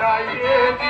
ਜਾਈਏ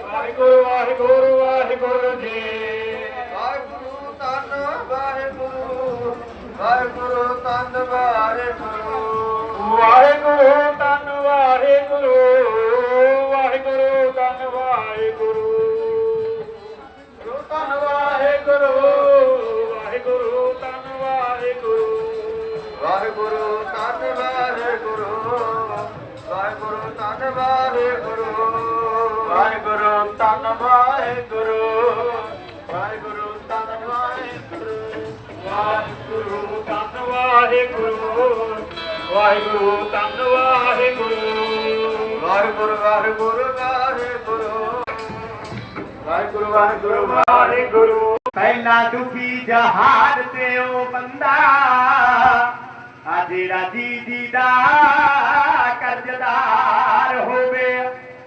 ਵਾਹਿਗੁਰੂ ਵਾਹਿਗੁਰੂ ਵਾਹਿਗੁਰੂ ਜੀ। ਵਾਹਿਗੁਰੂ ਤਨ ਵਾਹਿਗੁਰੂ ਵਾਹਿਗੁਰੂ ਤਨ ਵਾਹਿਗੁਰੂ। ਵਾਹਿਗੁਰੂ ਤਨ ਵਾਹਿਗੁਰੂ ਵਾਹਿਗੁਰੂ ਤਨ ਵਾਹਿਗੁਰੂ। ਤਨ ਵਾਹਿਗੁਰੂ। ਵਾਹਿਗੁਰੂ ਤਨ ਵਾਹਿਗੁਰੂ। ਵਾਹਿਗੁਰੂ ਤਨ ਵਾਹਿਗੁਰੂ। ਵਾਹਿਗੁਰੂ ਤਨ ਵਾਹਿਗੁਰੂ। ਵਾਹਿਗੁਰੂ ਵਾਹਿਗੁਰੂ ਵਾਹਿਗੁਰੂ। ਵਾਹਿਗੁਰੂ ਵਾਹਿਗੁਰੂ ਵਾਹਿਗੁਰੂ। ਪਹਿਲਾ ਦੁਖੀ ਜਹਾਨ ਤੇ ਉਹ ਬੰਦਾ ਆ ਜਿਹੜਾ ਜੀ ਦੀ ਦਾ ਕਰਜ਼ਦਾਰ ਹੋਵੇ।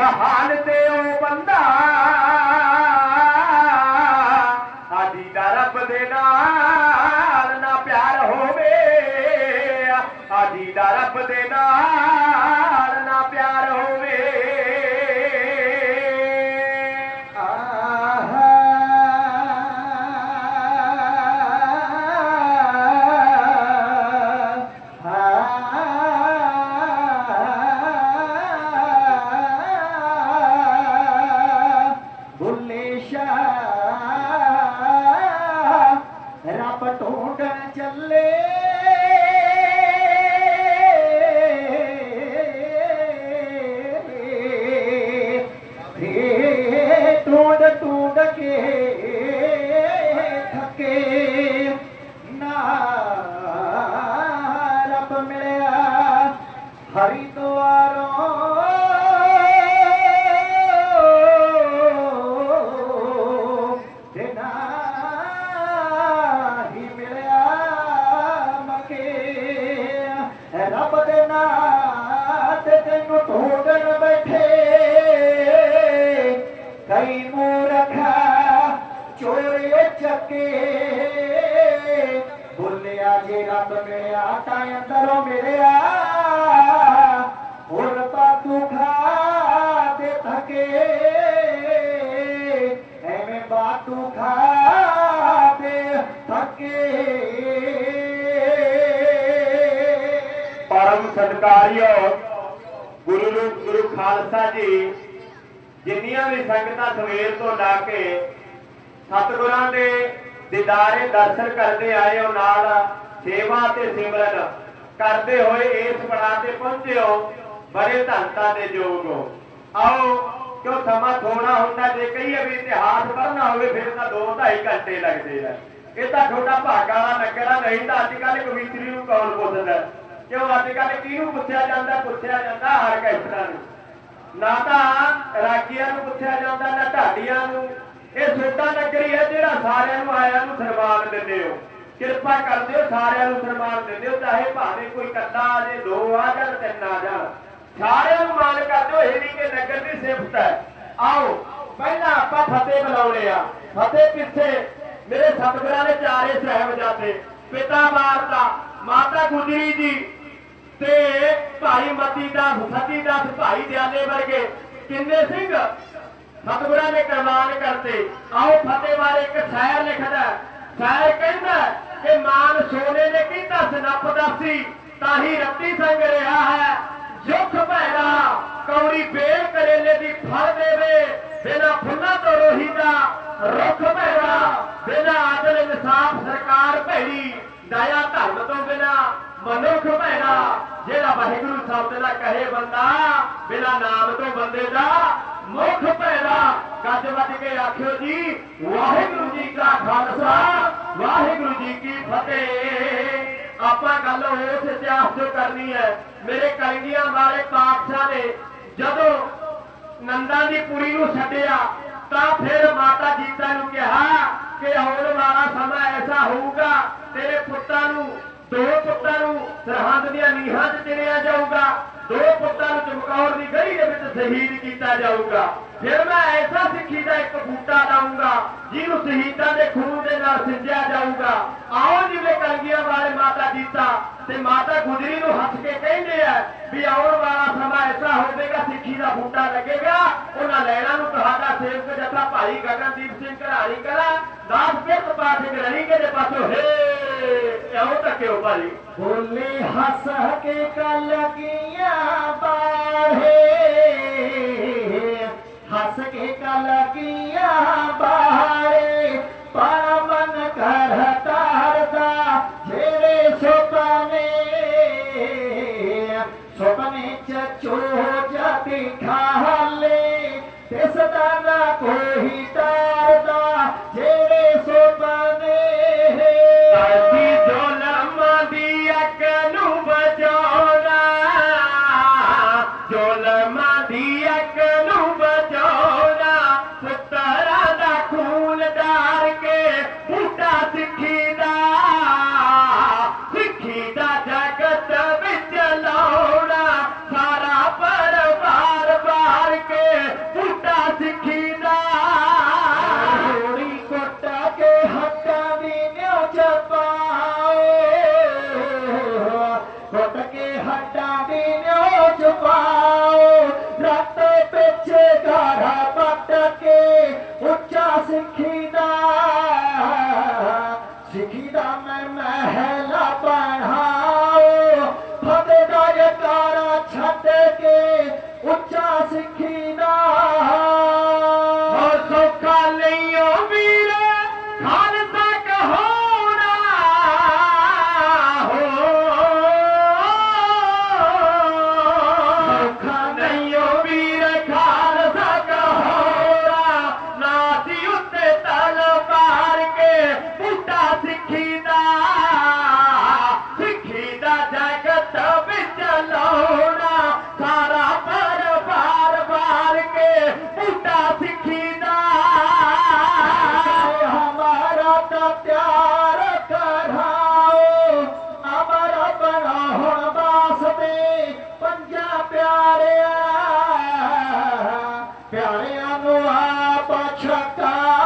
ਜਹਾਨ ਚੱਕੇ। ਬੋਲਿਆ ਜੇ ਰੱਬ ਮਿਲਿਆ ਤਾਂ ਅੰਦਰੋਂ ਮਿਲਿਆ, ਹੁਣ ਤੂੰ ਖਾ ਦੇ ਥਕੇ। ਐਵੇਂ ਬਾਤੂ ਖਾ ਦੇ ਥਕੇ। ਪਰਮ ਸਤਿਕਾਰਿਓ, ਗੁਰੂ ਗੁਰੂ ਖਾਲਸਾ ਜੀ, ਜਿੰਨੀਆਂ ਵੀ ਸੰਗਤਾਂ ਸਵੇਰ ਤੋਂ ਲਾ ਕੇ ਸਤਿਗੁਰਾਂ ਦੇ ਦੀਦਾਰੇ ਦਰਸ਼ਨ ਕਰਦੇ ਆਏ ਹੋ ਨਾਲ ਸੇਵਾ ਤੇ ਸਿਮਰਨ ਕਰਦੇ ਹੋਏ ਇਸ ਪੜਾਅ ਤੇ ਪਹੁੰਚੇ ਹੋ ਬੜੇ ਧੰਤਾਂ ਦੇ ਯੋਗ ਹੋ। ਆਓ, ਕਿਉਂ ਸਮਾਂ ਥੋੜਾ ਹੁੰਦਾ, ਜੇ ਕਹੀਏ ਵੀ ਇਤਿਹਾਸ ਪੜ੍ਹਨਾ ਹੋਵੇ, ਫਿਰ ਤਾਂ 2.5 ਘੰਟੇ ਲੱਗਦੇ ਆ। ਇਹ ਤਾਂ ਤੁਹਾਡਾ ਭਾਗਾ ਵਾਲਾ ਨਗਰ ਆ, ਨਹੀਂ ਤਾਂ ਅੱਜ ਕੱਲ ਕਵਿਤਰੀ ਨੂੰ ਕੌਣ ਪੁੱਛਦਾ? ਕਿਉਂ ਅੱਜ ਕੱਲ ਕਿਹਨੂੰ ਪੁੱਛਿਆ ਜਾਂਦਾ? ਪੁੱਛਿਆ ਜਾਂਦਾ ਆਰਕੈਸਟਰਾ ਨੂੰ। ਨਾ ਤਾਂ ਰਾਗੀਆਂ ਨੂੰ ਪੁੱਛਿਆ ਜਾਂਦਾ, ਨਾ ਢਾਡੀਆਂ ਨੂੰ। ਇਹ ਛੋਟਾ ਨਗਰੀ ਹੈ ਜਿਹੜਾ ਸਾਰਿਆਂ ਨੂੰ ਆਇਆਂ ਨੂੰ ਸਨਮਾਨ ਦਿੰਦੇ ਹੋ। ਕਿਰਪਾ ਕਰਦੇ ਹੋ ਸਾਰਿਆਂ ਨੂੰ ਸਨਮਾਨ ਦਿੰਦੇ ਹੋ, ਚਾਹੇ ਭਾਵੇਂ ਕੋਈ ਕੱਲਾ ਆ ਜੇ, ਦੋ ਆ ਜਾਣ, ਤਿੰਨ ਆ ਜਾਣ। ਸਾਰਿਆਂ ਨੂੰ ਮਾਨ ਕਰਦੇ ਹੋ, ਇਹ ਨਹੀਂ ਕਿ ਨਗਰ ਦੀ ਸਿਫਤ ਹੈ। ਆਓ, ਪਹਿਲਾਂ ਆਪਾਂ ਫਤਿਹ ਬੁਲਾਉਣੇ ਆ। ਫਤਿਹ ਪਿੱਛੇ ਮੇਰੇ ਸਤਿਗੁਰਾਂ ਦੇ ਚਾਰੇ ਸਾਹਿਬਜ਼ਾਦੇ, ਪਿਤਾ ਮਾਰਤਾ ਮਾਤਾ ਗੁਜਰੀ ਜੀ ਤੇ ਭਾਈ ਮਤੀ ਦਾਸ ਸਤੀ ਦਾਸ ਭਾਈ ਦਿਆਲੇ ਵਰਗੇ ਕਿੰਨੇ ਸਿੰਘ? ਸਤਿਗੁਰਾਂ ਨੇ ਕਰਮਾਨ ਕਰਤੇ। ਆਓ ਫਤਿਹ ਬਾਰੇ ਇੱਕ ਸ਼ਾਇਰ ਲਿਖਦਾ ਸ਼ਾਇਰ ਕਹਿੰਦਾ ਕਿ ਮਾਨ ਸੋਨੇ ਨੇ ਕੀਤਾ ਸਨੱਪ ਦਾਸੀ ਤਾਹੀ ਰੱਤੀ ਸੰਗ ਰਿਹਾ ਹੈ। ਜੁਖ ਭੈਰਾ ਕੌੜੀ ਬੇਲ ਕਰੇਲੇ ਦੀ ਫਲ ਦੇਵੇ। ਬਿਨਾ ਫੁੱਲਾਂ ਤੋਂ ਰੋਹੀ ਦਾ ਰੁੱਖ ਭੈਰਾ ਬਿਨਾ ਆਦਲ ਇਨਸਾਫ ਸਰਕਾਰ ਭੈੜੀ, ਦਇਆ ਧਰਮ ਤੋਂ ਬਿਨਾ ਮਨੁੱਖ ਭੈੜਾ। ਜਿਹੜਾ ਵਾਹਿਗੁਰੂ ਸ਼ਬਦ ਦਾ ਕਹੇ ਬੰਦਾ, ਬਿਨਾ ਨਾਮ ਤੋਂ ਬੰਦੇ ਦਾ ਮੁਖ ਭੈੜਾ ਗੱਜ ਵੱਜ ਕੇ ਆਖਿਓ ਜੀ, ਵਾਹਿਗੁਰੂ ਜੀ ਕਾ ਖਾਲਸਾ, ਵਾਹਿਗੁਰੂ ਜੀ ਕੀ ਫਤਿਹ। ਆਪਾਂ ਗੱਲ ਉਸ ਇਤਿਹਾਸ ਤੋਂ ਕਰਨੀ ਹੈ। ਮੇਰੇ ਕਲਗੀਆਂ ਵਾਲੇ ਪਾਤਸ਼ਾਹ ਨੇ ਜਦੋਂ ਨੰਦਾ ਦੀ ਕੁੜੀ ਨੂੰ ਛੱਡਿਆ, ਤਾਂ ਫਿਰ ਮਾਤਾ ਜੀਤਾ ਨੂੰ ਕਿਹਾ ਕਿ ਆਉਣ ਵਾਲਾ ਸਮਾਂ ਐਸਾ ਹੋਊਗਾ, ਤੇਰੇ ਪੁੱਤਾਂ ਨੂੰ, ਦੋ ਪੁੱਤਾਂ ਨੂੰ ਸਰਹੰਦ ਦੀਆਂ ਨੀਹਾਂ 'ਚ ਚਿਣਿਆ ਜਾਊਗਾ। ਦੋ ਪੁੱਤਾਂ ਨੂੰ ਚਮਕੌਰ ਦੀ ਗਲੀ ਦੇ ਵਿੱਚ ਸ਼ਹੀਦ ਕੀਤਾ ਜਾਊਗਾ। ਫਿਰ ਮੈਂ ਐਸਾ ਸਿੱਖੀ ਦਾ ਇੱਕ ਬੂਟਾ ਲਾਉਂਗਾ ਜਿਹਨੂੰ ਸ਼ਹੀਦਾਂ ਦੇ ਖੂਨ ਦੇ ਨਾਲ ਸਿੰਜਿਆ ਜਾਊਗਾ। ਆਓ ਜਿਵੇਂ ਕਲਗੀਆਂ ਵਾਲੇ ਮਾਤਾ ਜੀਤਾ ਤੇ ਮਾਤਾ ਗੁਜਰੀ ਨੂੰ ਹੱਥ ਕੇ ਕਹਿੰਦੇ ਆ ਵੀ ਆਉਣ ਵਾਲਾ ਸਮਾਂ ਐਸਾ ਹੋਵੇਗਾ, ਸਿੱਖੀ ਦਾ ਬੂਟਾ ਲੱਗੇਗਾ। ਉਹਨਾਂ ਲੈਣਾ ਨੂੰ ਤੁਹਾਡਾ ਸੇਵਕ ਜਥਾ ਭਾਈ ਗਗਨਦੀਪ ਸਿੰਘ ਘਰਾਣੀ ਕਰਾ ਦਾਸ ਪਿਰਤ ਪਾਠਕ ਰਹੀ ਕੇ ਦੇ ਪਾਸੋਂ, ਹੇ ਇਹੋ ਤੱਕਿਓ ਭਾਈ ਬੋਲੇ ਹੱਸ ਕੇ ਕਲਗੀਆਂ ਬਾਹੇ ਹੱਸ ਕੇ ਕਲਗੀਆਂ ਬਾਹੇ ਪਾਵਨ ਕਰ ਜਿਹੜੇ ਸੁਪਨੇ ਸੁਪਨੇ ਚ ਚੋ ਜਾਤੀ ਖਾਲੇ ਤਿਸ ਦਾ ਨਾ ਕੋਈ ਕੇ ਉੱਚਾ ਸਿੱਖੀ ਦਾ Yari Anuha Pachata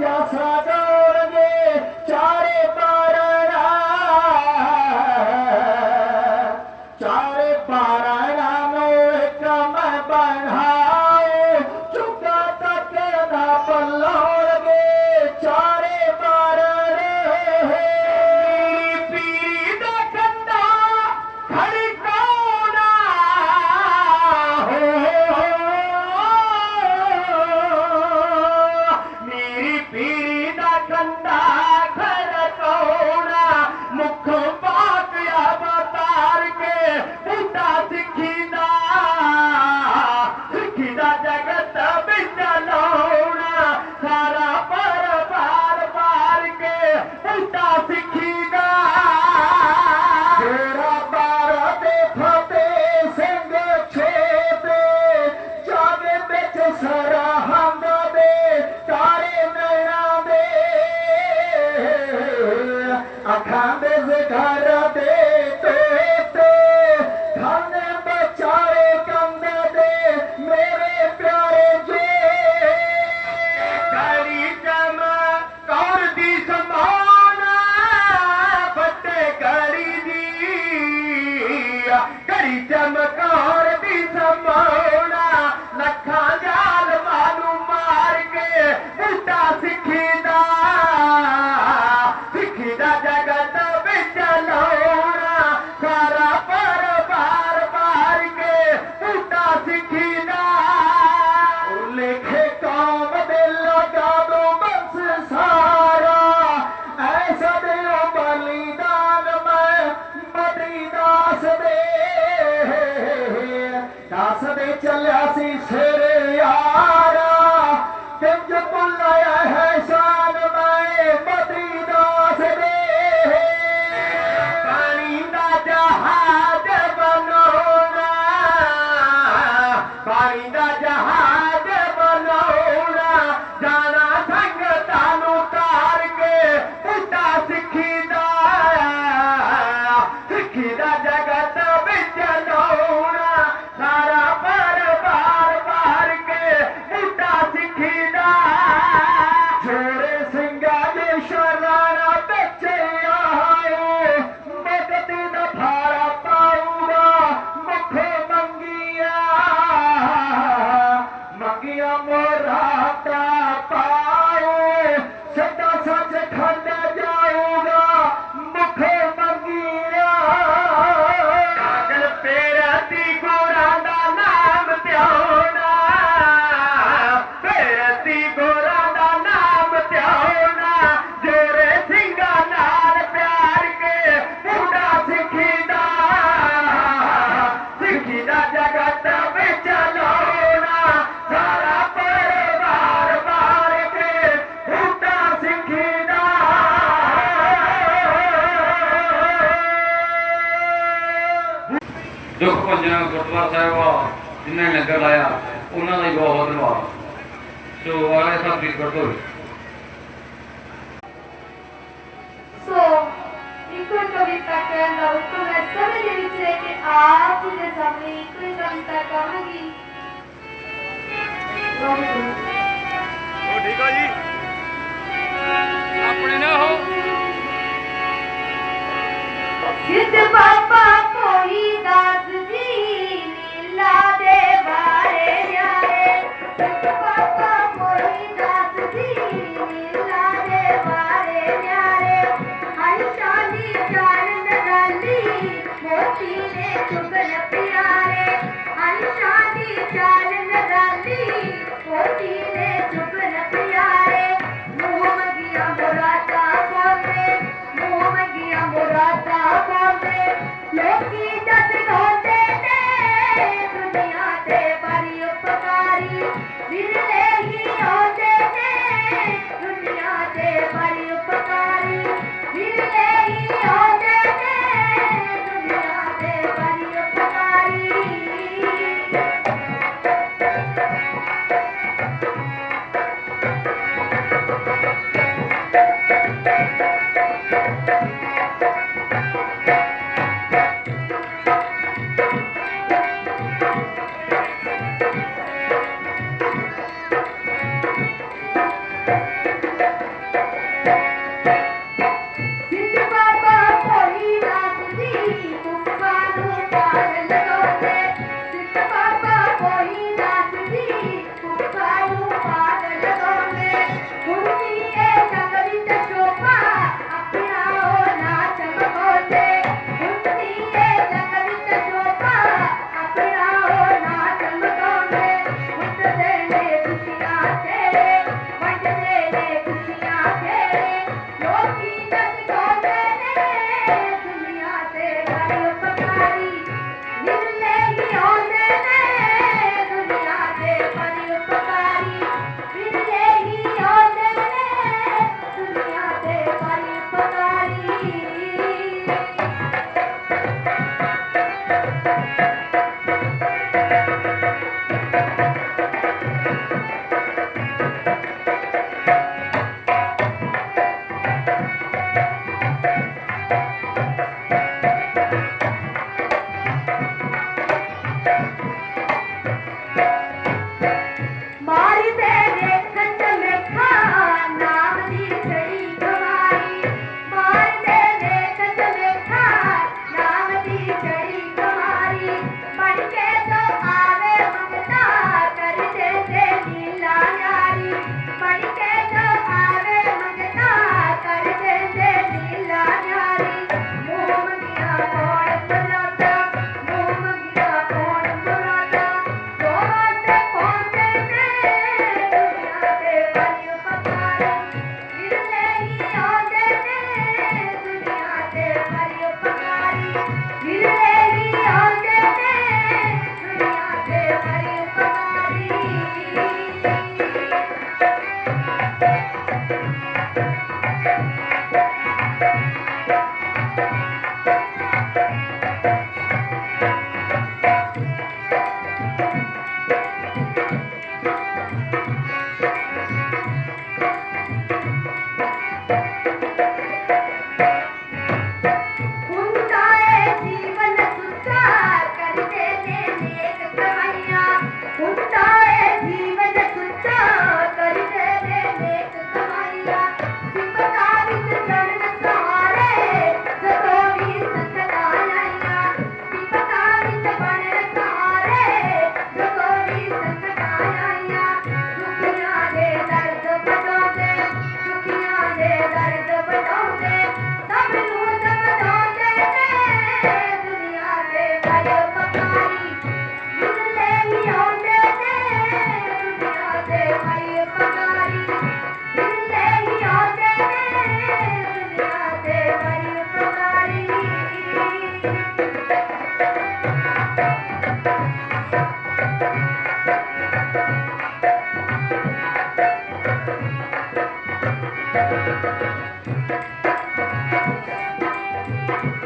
Yasaka Music ਭੰਜਨ Gurdwara ਸਾਹਿਬ ਜਿਨ੍ਹਾਂ ਨੇ ਲੰਗਰ ਲਾਇਆ ਉਹਨਾਂ ਦਾ ਹੀ ਬਹੁਤ ਧੰਨਵਾਦ। ਸੋ ਵਾਲੇ ਸਾਹਿਬ ਦੀ ਗੁਰਦੁਆਰਾ। ਸੋ ਇੱਕ ਕਵਿਤਾ ਕਹਿਣ ਦਾ ਹੁਕਮ ਹੈ ਸਮੇਂ ਦੇ ਵਿੱਚ ਰਹਿ ਕੇ ਆਪ ਦੇ ਸਾਹਮਣੇ ਇੱਕ ਕਵਿਤਾ ਕਹਾਂਗੀ। ਉਹ ਠੀਕ ਆ ਜੀ। ਆਪਣੇ ਨਾ ਹੋ। ਸਿੱਧ ਬਾਬਾ ਚੁਗਲ ਪਿਆਰੇ ਹਨਸ਼ਾ ਦੀ ਚਾਲ ਨਗਾਲੀ ਕੋਟੀ ਨੇ ਚੁਗਲ ਪਿਆਰੇ। ਮੂਹ ਮਗੀਆਂ ਮੁਰਾਦਾ ਕੋਲੇ ਮੂਹ ਮਗੀਆਂ ਮੁਰਾਦਾ ਕੋਲੇ ਲੋਕ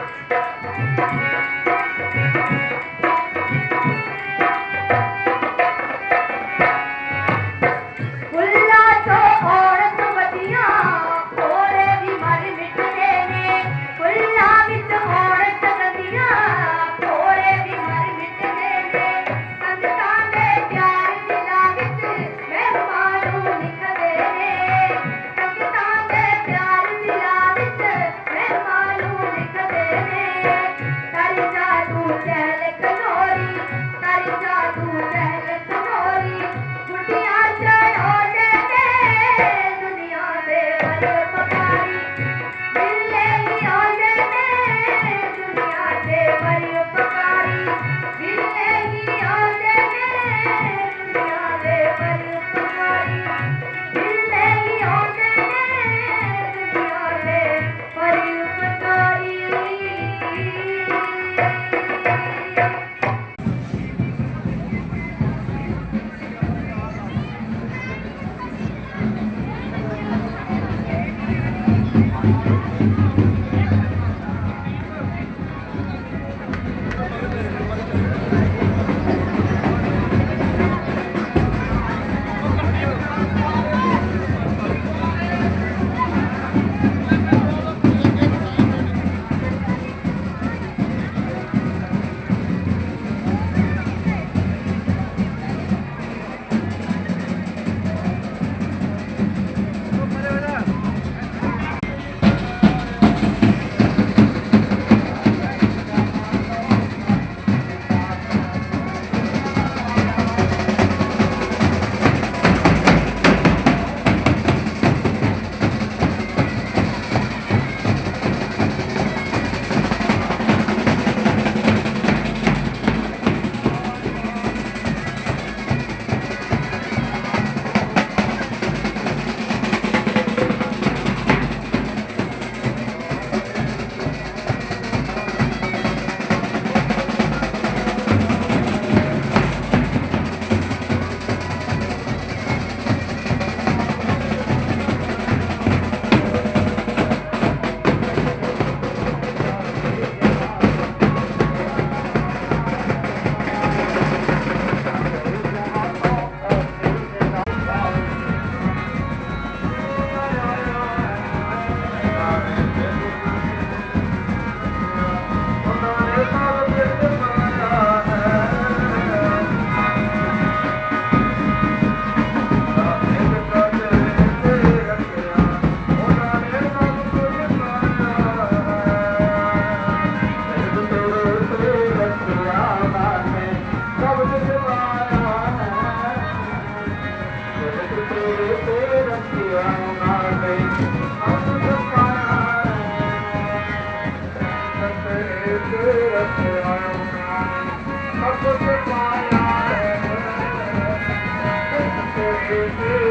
Música ਤੇਰੇ ਰਸਤੇ